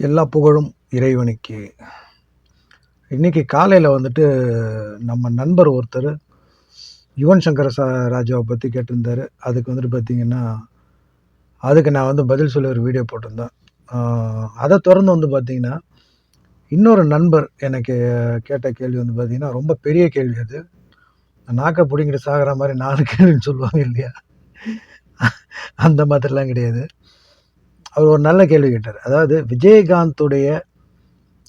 எல்லா புகழும் இறைவனுக்கு. இன்னைக்கு காலையில் வந்துட்டு நம்ம நண்பர் ஒருத்தர் யுவன் சங்கர சா ராஜாவை பற்றி கேட்டிருந்தாரு. அதுக்கு வந்துட்டு பார்த்தீங்கன்னா அதுக்கு நான் வந்து பதில் சொல்லி ஒரு வீடியோ போட்டிருந்தேன். அதை தொடர்ந்து வந்து பார்த்திங்கன்னா இன்னொரு நண்பர் எனக்கு கேட்ட கேள்வி வந்து பார்த்திங்கன்னா ரொம்ப பெரிய கேள்வி அது. நாக்கை பிடிங்கிட்டு சாகிற மாதிரி நாலு கேள்வின்னு சொல்லுவாங்க இல்லையா? அந்த மாதிரிலாம் கிடையாது. அவர் ஒரு நல்ல கேள்வி கேட்டார். அதாவது விஜயகாந்துடைய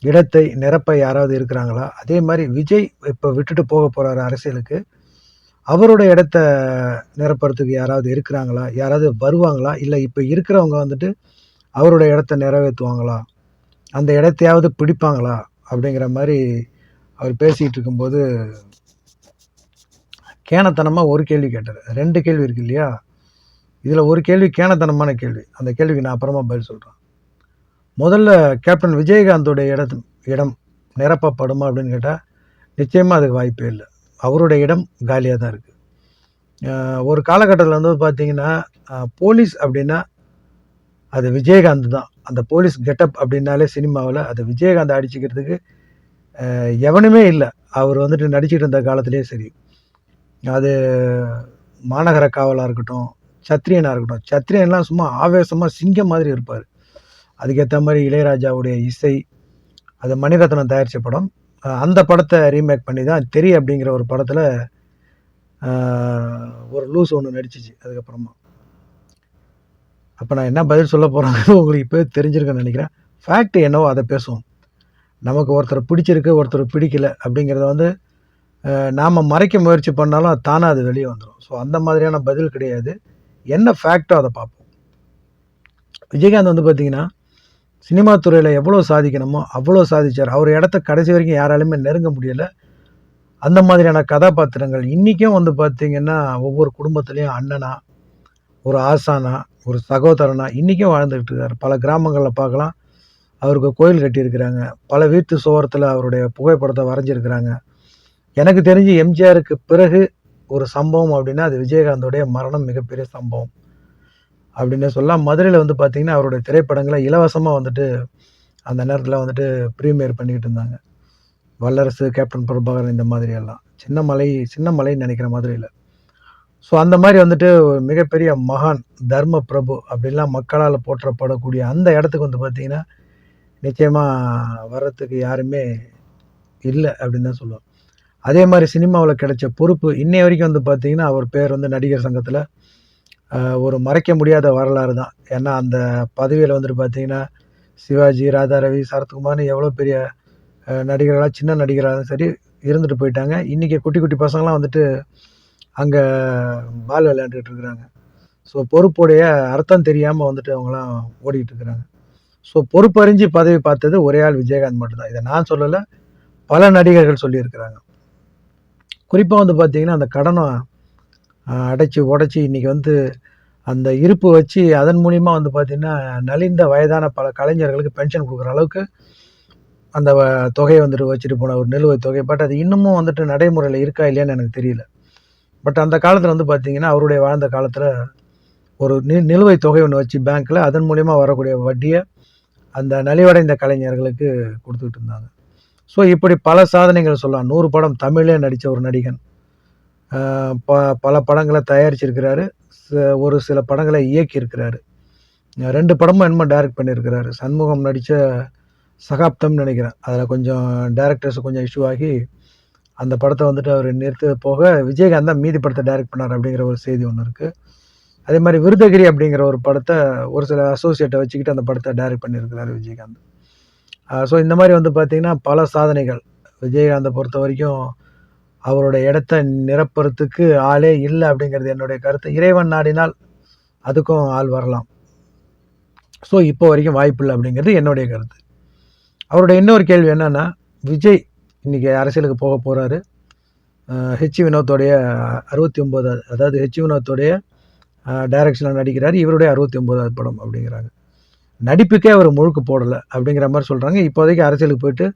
இடத்தை நிரப்ப யாராவது இருக்கிறாங்களா? அதே மாதிரி விஜய் இப்போ விட்டுட்டு போக போகிறார் அரசியலுக்கு. அவரோட இடத்த நிரப்புறதுக்கு யாராவது இருக்கிறாங்களா? யாராவது வருவாங்களா? இல்லை இப்போ இருக்கிறவங்க வந்துட்டு அவரோட இடத்த நிறைவேற்றுவாங்களா? அந்த இடத்தையாவது பிடிப்பாங்களா? அப்படிங்கிற மாதிரி அவர் பேசிகிட்டு இருக்கும்போது கேனத்தனமாக ஒரு கேள்வி கேட்டார். ரெண்டு கேள்வி இருக்கு இல்லையா? இதில் ஒரு கேள்வி கேனத்தனமான கேள்வி. அந்த கேள்விக்கு நான் அப்புறமா பதில் சொல்கிறேன் முதல்ல கேப்டன் விஜயகாந்தோடைய இடத்து இடம் நிரப்பப்படுமா அப்படின்னு கேட்டால் நிச்சயமாக அதுக்கு வாய்ப்பே இல்லை. அவருடைய இடம் காலியாக தான் இருக்குது ஒரு காலகட்டத்தில் வந்து பார்த்தீங்கன்னா போலீஸ் அப்படின்னா அது விஜயகாந்த் தான். அந்த போலீஸ் கெட்டப் அப்படின்னாலே சினிமாவில் அது விஜயகாந்த் அடிச்சுக்கிறதுக்கு எவனுமே இல்லை. அவர் வந்துட்டு நடிச்சிட்டு இருந்த காலத்திலே சரி. அது மாநகர காவலாக இருக்கட்டும் சத்ரியனாக இருக்கட்டும். சத்ரியன்லாம் சும்மா ஆவேசமாக சிங்கம் மாதிரி இருப்பார். அதுக்கேற்ற மாதிரி இளையராஜாவுடைய இசை அது மணிரத்னம் தயாரித்த படம். அந்த படத்தை ரீமேக் பண்ணி தான் தெரி அப்படிங்கிற ஒரு படத்தில் ஒரு லூஸ் ஒன்று நடிச்சிச்சு அதுக்கப்புறமா. அப்போ நான் என்ன பதில் சொல்ல போகிறேன்னு உங்களுக்கு இப்போ தெரிஞ்சிருக்குன்னு நினைக்கிறேன். ஃபேக்ட் என்னவோ அதை பேசுவோம். நமக்கு ஒருத்தர் பிடிச்சிருக்கு ஒருத்தர் பிடிக்கல அப்படிங்கிறத வந்து நாம் மறைக்க முயற்சி பண்ணாலும் தானாக அது வெளியே வந்துடும் ஸோ அந்த மாதிரியான பதில் கிடையாது. என்ன ஃபேக்டோ அதை பார்ப்போம். விஜயகாந்த் வந்து பார்த்தீங்கன்னா சினிமா துறையில் எவ்வளோ சாதிக்கணுமோ அவ்வளோ சாதிச்சார். அவர் இடத்த கடைசி வரைக்கும் யாராலுமே நெருங்க முடியலை. அந்த மாதிரியான கதாபாத்திரங்கள் இன்றைக்கும் வந்து பார்த்திங்கன்னா ஒவ்வொரு குடும்பத்துலேயும் அண்ணனா ஒரு ஆசானா ஒரு சகோதரனா இன்றைக்கும் வாழ்ந்துக்கிட்டு இருக்கார். பல கிராமங்களில் பார்க்கலாம். அவருக்கு கோயில் கட்டியிருக்கிறாங்க. பல வீட்டு சுவரத்தில் அவருடைய புகைப்படத்தை வரைஞ்சிருக்கிறாங்க. எனக்கு தெரிஞ்சு எம்ஜிஆருக்கு பிறகு ஒரு சம்பவம் அப்படின்னா அது விஜயகாந்தோடைய மரணம் மிகப்பெரிய சம்பவம். அப்படின்னு சொல்லலாம். மதுரையில் வந்து பார்த்திங்கன்னா அவருடைய திரைப்படங்களை இலவசமாக வந்துட்டு அந்த நேரத்தில் வந்துட்டு ப்ரீமியர் பண்ணிக்கிட்டு இருந்தாங்க. வல்லரசு கேப்டன் பிரபாகரன் இந்த மாதிரி எல்லாம். சின்ன மலை சின்ன மலைன்னு நினைக்கிற மதுரையில். ஸோ அந்த மாதிரி வந்துட்டு மிகப்பெரிய மகான் தர்ம பிரபு அப்படிலாம் மக்களால் போற்றப்படக்கூடிய அந்த இடத்துக்கு வந்து பார்த்திங்கன்னா நிச்சயமாக வர்றதுக்கு யாருமே இல்லை அப்படின்னு தான் சொல்லுவோம் அதே மாதிரி சினிமாவில் கிடைச்ச பொறுப்பு இன்னைய வரைக்கும் வந்து பார்த்திங்கன்னா அவர் பேர் வந்து நடிகர் சங்கத்தில் ஒரு மறைக்க முடியாத வரலாறு தான். ஏன்னா அந்த பதவியில் வந்துட்டு பார்த்தீங்கன்னா சிவாஜி ராதா ரவி சரத்குமார்னு எவ்வளோ பெரிய நடிகர்களாக சின்ன நடிகராக சரி இருந்துட்டு போயிட்டாங்க. இன்றைக்கி குட்டி குட்டி பசங்களாம் வந்துட்டு அங்கே பால் விளையாண்டுக்கிட்டு இருக்கிறாங்க. ஸோ பொறுப்புடைய அர்த்தம் தெரியாமல் வந்துட்டு அவங்களாம் ஓடிக்கிட்டு இருக்கிறாங்க. ஸோ பொறுப்பறிஞ்சு பதவி பார்த்தது ஒரே ஆள் விஜயகாந்த் மட்டும்தான். இதை நான் சொல்லலை பல நடிகர்கள் சொல்லியிருக்கிறாங்க. குறிப்பாக வந்து பார்த்திங்கன்னா அந்த கடனை அடைச்சி உடச்சி இன்றைக்கி வந்து அந்த இருப்பு வச்சு அதன் மூலிமா வந்து பார்த்திங்கன்னா நலிந்த வயதான பல கலைஞர்களுக்கு பென்ஷன் கொடுக்குற அளவுக்கு அந்த வ- தொகையை வந்துட்டு வச்சுட்டு போன ஒரு நிலுவைத் தொகை. பட் அது இன்னமும் வந்துட்டு நடைமுறையில் இருக்கா இல்லையான்னு எனக்கு தெரியல. பட் அந்த காலத்தில் வந்து பார்த்திங்கன்னா அவருடைய வாழ்ந்த காலத்தில் ஒரு நி நிலுவைத் தொகை ஒன்று வச்சு பேங்க்கில் அதன் மூலிமா வரக்கூடிய வட்டியை அந்த நலிவடைந்த கலைஞர்களுக்கு கொடுத்துக்கிட்டு இருந்தாங்க. ஸோ இப்படி பல சாதனைகள் சொல்லலாம். நூறு படம் தமிழே நடித்த ஒரு நடிகன். ப பல படங்களை தயாரிச்சிருக்கிறாரு. ச- ஒரு சில படங்களை இயக்கியிருக்கிறாரு. ரெண்டு படமும் என்னமோ டைரக்ட் பண்ணியிருக்கிறாரு. சண்முகம் நடித்த சகாப்தம்னு நினைக்கிறேன். அதில் கொஞ்சம் டேரக்டர்ஸ் கொஞ்சம் இஷ்யூ ஆகி அந்த படத்தை வந்துட்டு அவர் நிறுத்த போக விஜயகாந்த் தான் மீதி படத்தை டைரக்ட் பண்ணார் அப்படிங்கிற ஒரு செய்தி ஒன்று இருக்குது அதே மாதிரி விருதகிரி அப்படிங்கிற ஒரு படத்தை ஒரு சில அசோசியேட்டை வச்சுக்கிட்டு அந்த படத்தை டைரக்ட் பண்ணியிருக்கிறாரு விஜயகாந்த். ஸோ இந்த மாதிரி வந்து பார்த்திங்கன்னா பல சாதனைகள். விஜயகாந்தை பொறுத்த வரைக்கும் அவருடைய இடத்த நிரப்புறத்துக்கு ஆளே இல்லை அப்படிங்கிறது என்னுடைய கருத்து. இறைவன் நாடினால் அதுக்கும் ஆள் வரலாம். ஸோ இப்போ வரைக்கும் வாய்ப்பு இல்லை அப்படிங்கிறது என்னுடைய கருத்து. அவருடைய இன்னொரு கேள்வி என்னென்னா விஜய் இன்றைக்கி அரசியலுக்கு போக போகிறாரு ஹெச் வினோத்தோடைய அறுபத்தி ஒம்பது அதாவது ஹெச் வினோத்தோடைய டைரக்ஷனில் நடிக்கிறார். இவருடைய அறுபத்தி ஒம்பதாவது படம் அப்படிங்கிறாங்க. நடிப்புக்கே அவர் முழுக்கு போடலை அப்படிங்கிற மாதிரி சொல்கிறாங்க இப்போதைக்கு அரசியலுக்கு போயிட்டு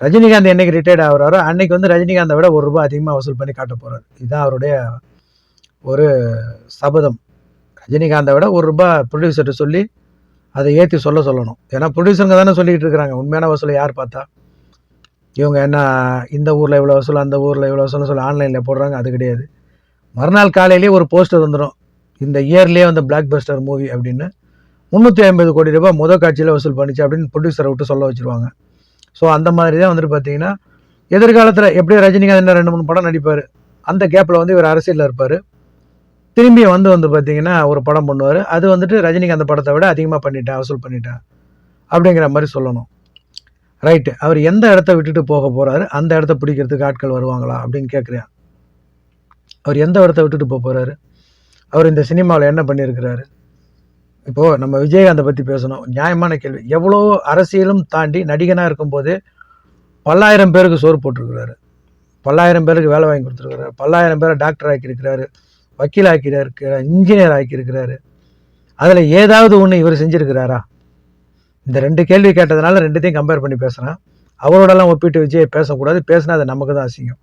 ரஜினிகாந்த் என்றைக்கு ரிட்டையர்ட் ஆகுறாரோ அன்னைக்கு வந்து ரஜினிகாந்தை விட ஒரு ரூபாய் அதிகமாக வசூல் பண்ணி காட்ட போகிறார் இதுதான் அவருடைய ஒரு சபதம். ரஜினிகாந்தை விட ஒரு ரூபாய் ப்ரொடியூசர்கிட்ட சொல்லி அதை ஏற்றி சொல்ல சொல்லணும். ஏன்னா ப்ரொடியூசருங்க தானே சொல்லிக்கிட்டு இருக்கிறாங்க. உண்மையான வசூலை யார் பார்த்தா? இவங்க என்ன இந்த ஊரில் இவ்வளோ வசூல் அந்த ஊரில் இவ்வளோ வசூல்னு சொல்லி ஆன்லைனில் போடுறாங்க. அது கிடையாது. மறுநாள் காலையிலேயே ஒரு போஸ்டர் வந்துடும் இந்த இயர்லேயே வந்து பிளாக் பஸ்டர் மூவி அப்படின்னு. முந்நூற்றி ஐம்பது கோடி ரூபாய் முத காட்சியில் வசூல் பண்ணிச்சு அப்படின்னு ப்ரொடியூசரை விட்டு சொல்ல வச்சுருவாங்க. ஸோ அந்த மாதிரி தான் வந்துட்டு பார்த்தீங்கன்னா எதிர்காலத்தில் எப்படியும் ரஜினிகாந்த் என்ன ரெண்டு மூணு படம் நடிப்பார் அந்த கேப்பில் வந்து இவர் அரசியலில் இருப்பார். திரும்பி வந்து வந்து பார்த்தீங்கன்னா ஒரு படம் பண்ணுவார். அது வந்துட்டு ரஜினிகாந்த் படத்தை விட அதிகமாக பண்ணிட்டேன் வசூல் பண்ணிட்டேன் அப்படிங்கிற மாதிரி சொல்லணும். ரைட்டு அவர் எந்த இடத்த விட்டுட்டு போக போகிறாரு அந்த இடத்த பிடிக்கிறதுக்கு ஆட்கள் வருவாங்களா அப்படின்னு கேட்குறேன் அவர் எந்த இடத்த விட்டுட்டு போக போகிறாரு அவர் இந்த சினிமாவில் என்ன பண்ணியிருக்கிறாரு இப்போது நம்ம விஜயகாந்தை பற்றி பேசணும். நியாயமான கேள்வி. எவ்வளோ அரசியலும் தாண்டி நடிகனாக இருக்கும்போது பல்லாயிரம் பேருக்கு சோறு போட்டிருக்கிறாரு. பல்லாயிரம் பேருக்கு வேலை வாங்கி கொடுத்துருக்காரு பல்லாயிரம் பேரை டாக்டர் ஆக்கியிருக்கிறாரு. வக்கீல் ஆக்கியிருக்கிறார். இன்ஜினியர் ஆக்கியிருக்கிறாரு. அதில் ஏதாவது ஒன்று இவர் செஞ்சுருக்கிறாரா? இந்த ரெண்டு கேள்வி கேட்டதுனால ரெண்டுத்தையும் கம்பேர் பண்ணி பேசுகிறேன் அவரோடலாம் ஒப்பிட்டு விஜய் பேசக்கூடாது. பேசினா அது நமக்கு தான் அசிங்கம்.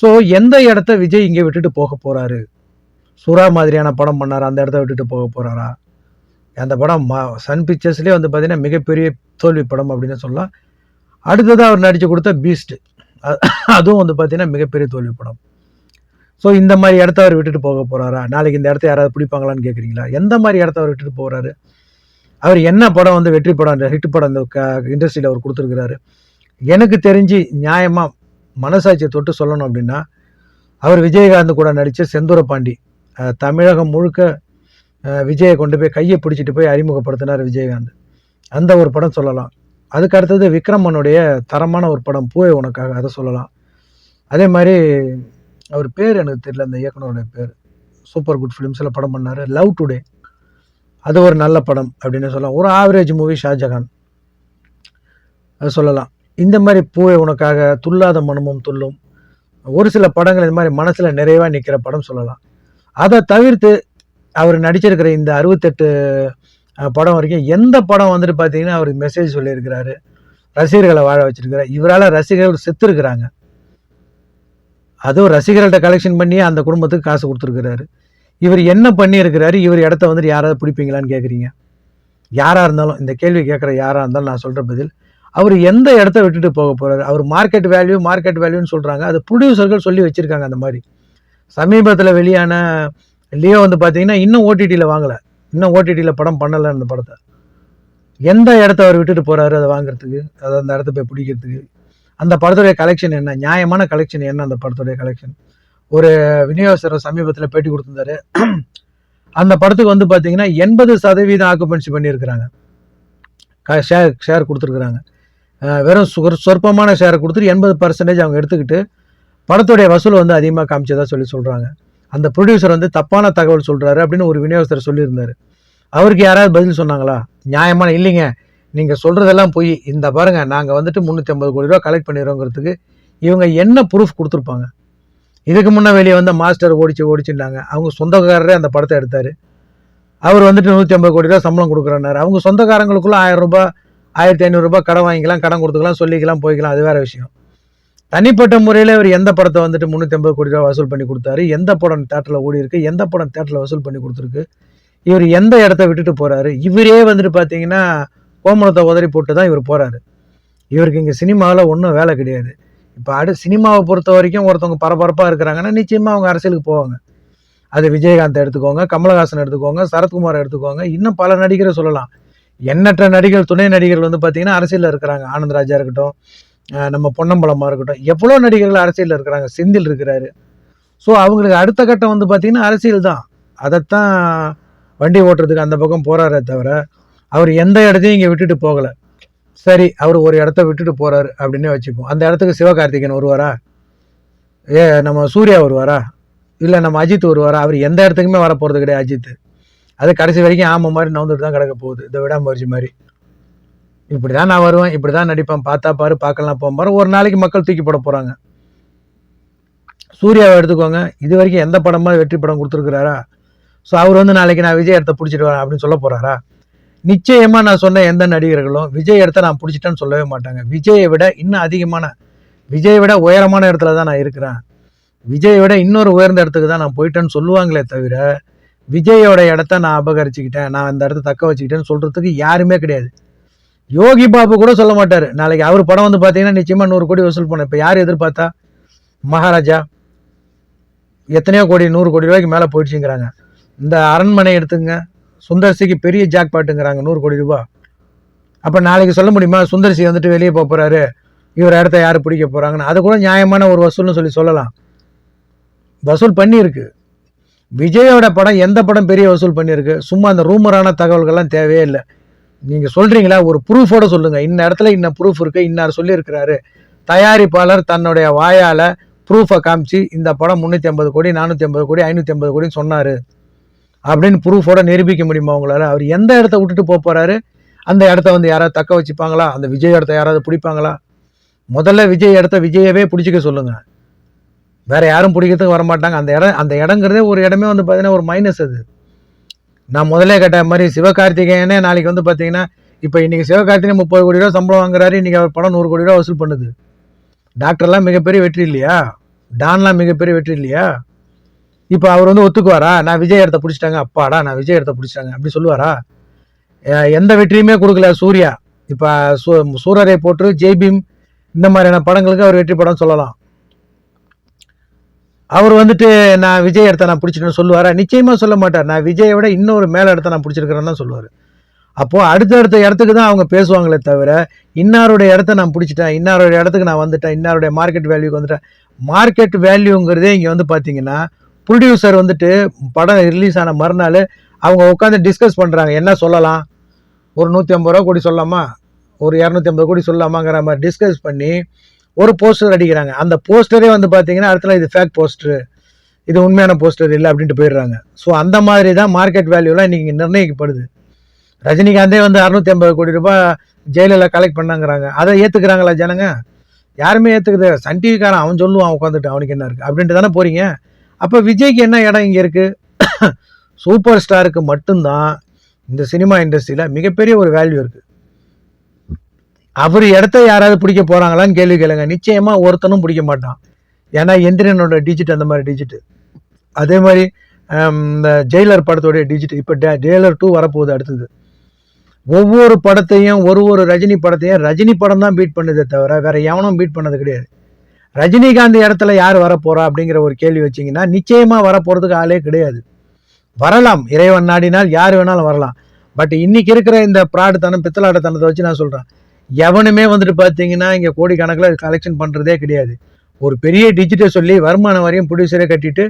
ஸோ எந்த இடத்த விஜய் இங்கே விட்டுட்டு போக போகிறாரு சுறா மாதிரியான படம் பண்ணார்? அந்த இடத்த விட்டுட்டு போக போகிறாரா அந்த படம் மா சன் பிக்சர்ஸ்லேயே வந்து பார்த்தீங்கன்னா மிகப்பெரிய தோல்வி படம் அப்படின்னு சொல்லலாம். அடுத்ததாக அவர் நடித்து கொடுத்த பீஸ்ட் அதுவும் வந்து பார்த்தீங்கன்னா மிகப்பெரிய தோல்வி படம். ஸோ இந்த மாதிரி இடத்த அவர் விட்டுட்டு போக போகிறாரா நாளைக்கு இந்த இடத்த யாராவது பிடிப்பாங்களான்னு கேட்குறீங்களா எந்த மாதிரி இடத்த அவர் விட்டுட்டு போகிறாரு அவர் என்ன படம் வந்து வெற்றி படம் ஹிட் படம் அந்த இண்டஸ்ட்ரியில் அவர் கொடுத்துருக்கிறாரு? எனக்கு தெரிஞ்சு நியாயமாக மனசாட்சியை தொட்டு சொல்லணும் அப்படின்னா அவர் விஜயகாந்த் கூட நடித்த செந்தூர பாண்டி தமிழகம் முழுக்க விஜயை கொண்டு போய் கையை பிடிச்சிட்டு போய் அறிமுகப்படுத்தினார் விஜயகாந்த். அந்த ஒரு படம் சொல்லலாம். அதுக்கு அடுத்தது விக்ரமனுடைய தரமான ஒரு படம் பூவை உனக்காக அதை சொல்லலாம். அதே மாதிரி அவர் பேர் எனக்கு தெரியல அந்த இயக்குனருடைய பேர். சூப்பர் குட் ஃபிலிம்ஸில் படம் பண்ணார். Love today. அது ஒரு நல்ல படம் அப்படின்னு சொல்லலாம். ஒரு ஆவரேஜ் மூவி ஷாஜகான். அது சொல்லலாம். இந்த மாதிரி பூவை உனக்காக துல்லாத மனமும் துள்ளும். ஒரு சில படங்கள் இந்த மாதிரி மனசில் நிறைவாக நிற்கிற படம் சொல்லலாம். அதை தவிர்த்து அவர் நடிச்சிருக்கிற இந்த அறுபத்தெட்டு படம் வரைக்கும் எந்த படம் வந்துட்டு பார்த்தீங்கன்னா அவர் மெசேஜ் சொல்லியிருக்கிறாரு. ரசிகர்களை வாழ வச்சிருக்கிறார். இவரால் ரசிகர்கள் செத்துருக்கிறாங்க அதுவும் ரசிகர்கள்ட்ட கலெக்ஷன் பண்ணி அந்த குடும்பத்துக்கு காசு கொடுத்துருக்கிறாரு. இவர் என்ன பண்ணியிருக்கிறாரு? இவர் இடத்த வந்துட்டு யாராவது பிடிப்பீங்களான்னு கேட்குறீங்க யாராக இருந்தாலும் இந்த கேள்வி கேட்குற யாராக இருந்தாலும் நான் சொல்கிற பதில் அவர் எந்த இடத்த விட்டுட்டு போக போகிறாரு அவர் மார்க்கெட் வேல்யூ மார்க்கெட் வேல்யூன்னு சொல்கிறாங்க அது ப்ரொடியூசர்கள் சொல்லி வச்சுருக்காங்க அந்த மாதிரி. சமீபத்தில் வெளியான லியோ வந்து பார்த்தீங்கன்னா இன்னும் ஓடிடியில் வாங்கலை. இன்னும் ஓடிடியில் படம் பண்ணலை அந்த படத்தை. எந்த இடத்த அவர் விட்டுட்டு போகிறாரு அதை வாங்குறதுக்கு? அதை அந்த இடத்த போய் பிடிக்கிறதுக்கு? அந்த படத்துடைய கலெக்ஷன் என்ன? நியாயமான கலெக்ஷன் என்ன அந்த படத்துடைய கலெக்ஷன் ஒரு விநியோகஸ்தர் சமீபத்தில் பேட்டி கொடுத்துருந்தாரு. அந்த படத்துக்கு வந்து பார்த்தீங்கன்னா எண்பது சதவீதம் ஆக்குபென்சி பண்ணியிருக்கிறாங்க. ஷேர் ஷேர் கொடுத்துருக்குறாங்க. வெறும் சுகர் சொற்பமான ஷேரை கொடுத்துட்டு எண்பது பர்சன்டேஜ் அவங்க எடுத்துக்கிட்டு படத்துடைய வசூல் வந்து அதிகமாக காமிச்சதா சொல்லி சொல்கிறாங்க அந்த ப்ரொடியூசர் வந்து தப்பான தகவல் சொல்கிறாரு அப்படின்னு ஒரு விநியோகஸ்தர் சொல்லியிருந்தாரு. அவருக்கு யாராவது பதில் சொன்னாங்களா? நியாயமான இல்லைங்க. நீங்கள் சொல்கிறதெல்லாம் போய் இந்த பாருங்கள் நாங்கள் வந்துட்டு முந்நூற்றி ஐம்பது கோடி ரூபா கலெக்ட் பண்ணிடுறோங்கிறதுக்கு இவங்க என்ன ப்ரூஃப் கொடுத்துருப்பாங்க? இதுக்கு முன்னே வெளியே வந்து மாஸ்டர் ஓடிச்சு ஓடிச்சுட்டாங்க அவங்க சொந்தக்காரரே அந்த படத்தை எடுத்தார். அவர் வந்துட்டு நூற்றி ஐம்பது கோடி ரூபா சம்பளம் கொடுக்குறேன்னாரு அவங்க சொந்தக்காரங்களுக்குள்ள ஆயிரம் ரூபாய் ஆயிரத்தி ஐநூறுரூபா கடன் வாங்கிக்கலாம் கடன் கொடுத்துக்கலாம் சொல்லிக்கலாம் போய்க்கலாம். அது வேற விஷயம். தனிப்பட்ட முறையில் இவர் எந்த படத்தை வந்துட்டு முந்நூற்றி ஐம்பது கோடி ரூபா வசூல் பண்ணி கொடுத்தாரு? எந்த படம் தேட்டரில் ஓடி இருக்கு? எந்த படம் தேட்டரில் வசூல் பண்ணி கொடுத்துருக்கு? இவர் எந்த இடத்த விட்டுட்டு போறாரு? இவரே வந்துட்டு பார்த்தீங்கன்னா கோமலத்தை உதறி போட்டு தான் இவர் போறாரு. இவருக்கு இங்கே சினிமாவில் ஒன்றும் வேலை கிடையாது. இப்போ அடு சினிமாவை பொறுத்த வரைக்கும் ஒருத்தவங்க பரபரப்பாக இருக்கிறாங்கன்னா நிச்சயமாக அவங்க அரசியலுக்கு போவாங்க. அது விஜயகாந்த் எடுத்துக்கோங்க கமலஹாசன் எடுத்துக்கோங்க சரத்குமார் எடுத்துக்கோங்க. இன்னும் பல நடிகரை சொல்லலாம். எண்ணற்ற நடிகர் துணை நடிகர்கள் வந்து பார்த்தீங்கன்னா அரசியலில் இருக்கிறாங்க. ஆனந்த் ராஜா இருக்கட்டும் நம்ம பொன்னம்பலமாக இருக்கட்டும். எவ்வளோ நடிகர்கள் அரசியலில் இருக்கிறாங்க. செந்தில் இருக்கிறாரு. ஸோ அவங்களுக்கு அடுத்த கட்டம் வந்து பார்த்திங்கன்னா அரசியல் தான். அதைத்தான் வண்டி ஓட்டுறதுக்கு அந்த பக்கம் போகிறாரே தவிர அவர் எந்த இடத்தையும் இங்கே விட்டுட்டு போகலை. சரி அவர் ஒரு இடத்த விட்டுட்டு போகிறாரு அப்படின்னே வச்சுப்போம். அந்த இடத்துக்கு சிவகார்த்திகேயன் வருவாரா? ஏ நம்ம சூர்யா வருவாரா? இல்லை நம்ம அஜித் வருவாரா? அவர் எந்த இடத்துக்குமே வர போகிறது கிடையாது அஜித் அது கடைசி வரைக்கும் ஆமை மாதிரி நவுந்துட்டு தான் கிடக்க போகுது. இந்த விடாமுயற்சி மாதிரி. இப்படி தான் நான் வருவேன் இப்படி தான் நடிப்பேன் பார்த்தா பாரு பார்க்கலாம் போக பாரு. ஒரு நாளைக்கு மக்கள் தூக்கி போட போகிறாங்க சூர்யாவை எடுத்துக்கோங்க. இது வரைக்கும் எந்த படமா வெற்றி படம் கொடுத்துருக்குறாரா? ஸோ அவர் வந்து நாளைக்கு நான் விஜய் இடத்த பிடிச்சிட்டு வரேன் அப்படின்னு சொல்ல போகிறாரா நிச்சயமாக நான் சொன்ன எந்த நடிகர்களும் விஜய் இடத்த நான் பிடிச்சிட்டேன்னு சொல்லவே மாட்டாங்க. விஜயை விட இன்னும் அதிகமான விஜயை விட உயரமான இடத்துல தான் நான் இருக்கிறேன். விஜயை விட இன்னொரு உயர்ந்த இடத்துக்கு தான் நான் போயிட்டேன்னு சொல்லுவாங்களே தவிர விஜயோட இடத்த நான் அபகரிச்சுக்கிட்டேன் நான் அந்த இடத்த தக்க வச்சுக்கிட்டேன்னு சொல்கிறதுக்கு யாருமே கிடையாது. யோகி பாபு கூட சொல்ல மாட்டார். நாளைக்கு அவர் படம் வந்து பார்த்தீங்கன்னா நிச்சயமாக நூறு கோடி வசூல் பண்ண. இப்போ யார் எதிர்பார்த்தா? மகாராஜா. எத்தனையோ கோடி நூறு கோடி ரூபாய்க்கு மேலே போயிடுச்சுங்கிறாங்க. இந்த அரண்மனை எடுத்துங்க. சுந்தர்சிக்கு பெரிய ஜாக் பாட்டுங்கிறாங்க நூறு கோடி ரூபா. அப்போ நாளைக்கு சொல்ல முடியுமா? சுந்தர்சி வந்துட்டு வெளியே போக போகிறாரு இவர் இடத்த யார் பிடிக்க போகிறாங்கன்னு அது கூட நியாயமான ஒரு வசூல்னு சொல்லி சொல்லலாம். வசூல் பண்ணியிருக்கு. விஜயோட படம் எந்த படம் பெரிய வசூல் பண்ணியிருக்கு? சும்மா அந்த ரூமரான தகவல்கள்லாம் தேவையே இல்லை. நீங்கள் சொல்கிறீங்களா ஒரு ப்ரூஃபோட சொல்லுங்கள் இந்த இடத்துல இன்ன ப்ரூஃப் இருக்குது இன்னார் சொல்லியிருக்கிறாரு. தயாரிப்பாளர் தன்னுடைய வாயால் ப்ரூஃபை காமிச்சு இந்த படம் முந்நூற்றி ஐம்பது கோடி நானூற்றி ஐம்பது கோடி ஐநூற்றி ஐம்பது கோடின்னு சொன்னார். அப்படின்னு ப்ரூஃபோட நிரூபிக்க முடியுமா உங்களால்? அவர் எந்த இடத்த விட்டுட்டு போக போகிறாரு அந்த இடத்த வந்து யாராவது தக்க வச்சுப்பாங்களா? அந்த விஜய் இடத்த யாராவது பிடிப்பாங்களா? முதல்ல விஜய் இடத்த விஜயவே பிடிச்சிக்க சொல்லுங்கள் வேறு யாரும் பிடிக்கிறதுக்கு வர மாட்டாங்க அந்த இடம் அந்த இடங்கிறதே ஒரு இடமே வந்து பார்த்தீங்கன்னா ஒரு மைனஸ் அது. நான் முதல்ல கேட்ட மாதிரி சிவகார்த்திகேயனே நாளைக்கு வந்து பார்த்தீங்கன்னா இப்போ இன்றைக்கி சிவகார்த்திகேயன் முப்பது கோடி ரூபா சம்பளம் வாங்குறாரு இன்றைக்கி அவர் படம் நூறு கோடி ரூபா வசூல் பண்ணுது. டாக்டர்லாம் மிகப்பெரிய வெற்றி இல்லையா? டான்லாம் மிகப்பெரிய வெற்றி இல்லையா? இப்போ அவர் வந்து ஒத்துக்குவாரா? நான் விஜய் இடத்த பிடிச்சிட்டாங்க. அப்பாடா நான் விஜய் இடத்த பிடிச்சிட்டாங்க. அப்படி சொல்லுவாரா? எந்த வெற்றியுமே கொடுக்கல சூர்யா. இப்போ சூ சூரரை போட்டு ஜெய்பீம் இந்த மாதிரியான படங்களுக்கு அவர் வெற்றி படம் சொல்லலாம். அவர் வந்துட்டு நான் விஜய் இடத்த நான் பிடிச்சிட்டேன்னு சொல்லுவாரா? நிச்சயமாக சொல்ல மாட்டார். நான் விஜயை விட இன்னொரு மேலே இடத்த நான் பிடிச்சிருக்கிறேன்னு தான் சொல்லுவார். அப்போது அடுத்தடுத்த இடத்துக்கு தான் அவங்க பேசுவாங்களே தவிர இன்னாருடைய இடத்த நான் பிடிச்சிட்டேன் இன்னாருடைய இடத்துக்கு நான் வந்துட்டேன் இன்னாருடைய மார்க்கெட் வேல்யூக்கு வந்துட்டேன். மார்க்கெட் வேல்யூங்கிறதே இங்கே வந்து பார்த்தீங்கன்னா ப்ரொடியூசர் வந்துட்டு படம் ரிலீஸ் ஆன மறுநாள் அவங்க உட்காந்து டிஸ்கஸ் பண்ணுறாங்க என்ன சொல்லலாம்? ஒரு நூற்றி ஐம்பது ரூபா கோடி சொல்லலாமா? ஒரு இரநூத்தி ஐம்பது கோடி சொல்லலாமாங்கிற மாதிரி டிஸ்கஸ் பண்ணி ஒரு போஸ்டர் அடிக்கிறாங்க. அந்த போஸ்டரே வந்து பார்த்தீங்கன்னா அடுத்த இது ஃபேக் போஸ்டர் இது உண்மையான போஸ்டர் இல்லை அப்படின்ட்டு போயிடுறாங்க. ஸோ அந்த மாதிரி தான் மார்க்கெட் வேல்யூலாம் இன்றைக்கி நிர்ணயிக்கப்படுது. ரஜினிகாந்தே வந்து அறுநூத்தி ஐம்பது கோடி ரூபாய் ஜெயிலில் கலெக்ட் பண்ணாங்கிறாங்க. அதை ஏற்றுக்கிறாங்களா ஜனங்க? யாருமே ஏற்றுக்குது சன் டிவிக்காரன் அவன் சொல்லுவான் உட்காந்துட்டு அவனுக்கு என்ன இருக்குது அப்படின்ட்டு தானே போகிறீங்க அப்போ விஜய்க்கு என்ன இடம் இங்கே இருக்குது சூப்பர் ஸ்டாருக்கு மட்டும்தான் இந்த சினிமா இண்டஸ்ட்ரியில் மிகப்பெரிய ஒரு வேல்யூ இருக்குது அவர் இடத்த யாராவது பிடிக்க போகிறாங்களான்னு கேள்வி கேளுங்க. நிச்சயமாக ஒருத்தனும் பிடிக்க மாட்டான். ஏன்னா எந்திரனோட டிஜிட் அந்த மாதிரி டிஜிட்டு அதே மாதிரி இந்த ஜெயிலர் படத்தோடைய டிஜிட் இப்போ ஜெயிலர் டூ வரப்போகுது அடுத்தது. ஒவ்வொரு படத்தையும் ஒரு ஒரு ரஜினி படத்தையும் ரஜினி படம் தான் பீட் பண்ணுதே தவிர வேற எவனும் பீட் பண்ணது கிடையாது. ரஜினிகாந்த் இடத்துல யார் வரப்போறா அப்படிங்கிற ஒரு கேள்வி வச்சிங்கன்னா நிச்சயமாக வரப்போகிறதுக்கு ஆளே கிடையாது. வரலாம். இறைவன் நாடினால் யார் வேணாலும் வரலாம். பட் இன்னைக்கு இருக்கிற இந்த பிராடுத்தனம் பித்தலாட்டத்தனத்தை வச்சு நான் சொல்கிறேன் எவனுமே வந்துட்டு பார்த்தீங்கன்னா இங்கே கோடிக்கணக்கில் கலெக்ஷன் பண்ணுறதே கிடையாது. ஒரு பெரிய டிஜிட்டை சொல்லி வருமானம் வரையும் ப்ரொடியூசரே கட்டிட்டு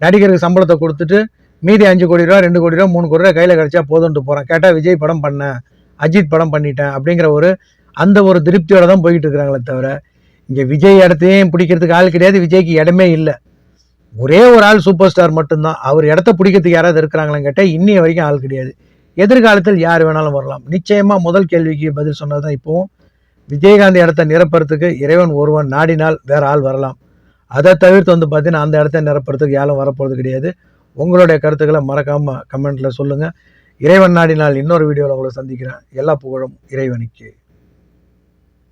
நடிகருக்கு சம்பளத்தை கொடுத்துட்டு மீதி அஞ்சு கோடி ரூபா ரெண்டு கோடி ரூபா மூணு கோடி ரூபா கையில் கிடச்சா போதும்ட்டு போகிறேன் கேட்டால் விஜய் படம் பண்ணேன் அஜித் படம் பண்ணிட்டேன் அப்படிங்கிற ஒரு அந்த ஒரு திருப்தியோடு தான் போய்கிட்டு இருக்கிறாங்களே தவிர இங்கே விஜய் இடத்தையும் பிடிக்கிறதுக்கு ஆள் கிடையாது விஜய்க்கு இடமே இல்லை. ஒரே ஒரு ஆள் சூப்பர் ஸ்டார் மட்டும்தான். அவர் இடத்த பிடிக்கிறதுக்கு யாராவது இருக்கிறாங்களான்னு கேட்டால் இன்னைய வரைக்கும் ஆள் கிடையாது. எதிர்காலத்தில் யார் வேணாலும் வரலாம். நிச்சயமாக முதல் கேள்விக்கு பதில் சொன்னது தான் இப்போவும் விஜயகாந்த் இடத்த நிரப்புறதுக்கு இறைவன் ஒருவன் நாடினால் வேற ஆள் வரலாம். அதை தவிர்த்து வந்து பார்த்தீங்கன்னா அந்த இடத்த நிரப்புறதுக்கு யாரும் வரப்போகிறது கிடையாது. உங்களுடைய கருத்துக்களை மறக்காமல் கமெண்ட்டில் சொல்லுங்கள் இறைவன் நாடினால் இன்னொரு வீடியோவில் உங்களை சந்திக்கிறேன். எல்லா புகழும் இறைவனுக்கு.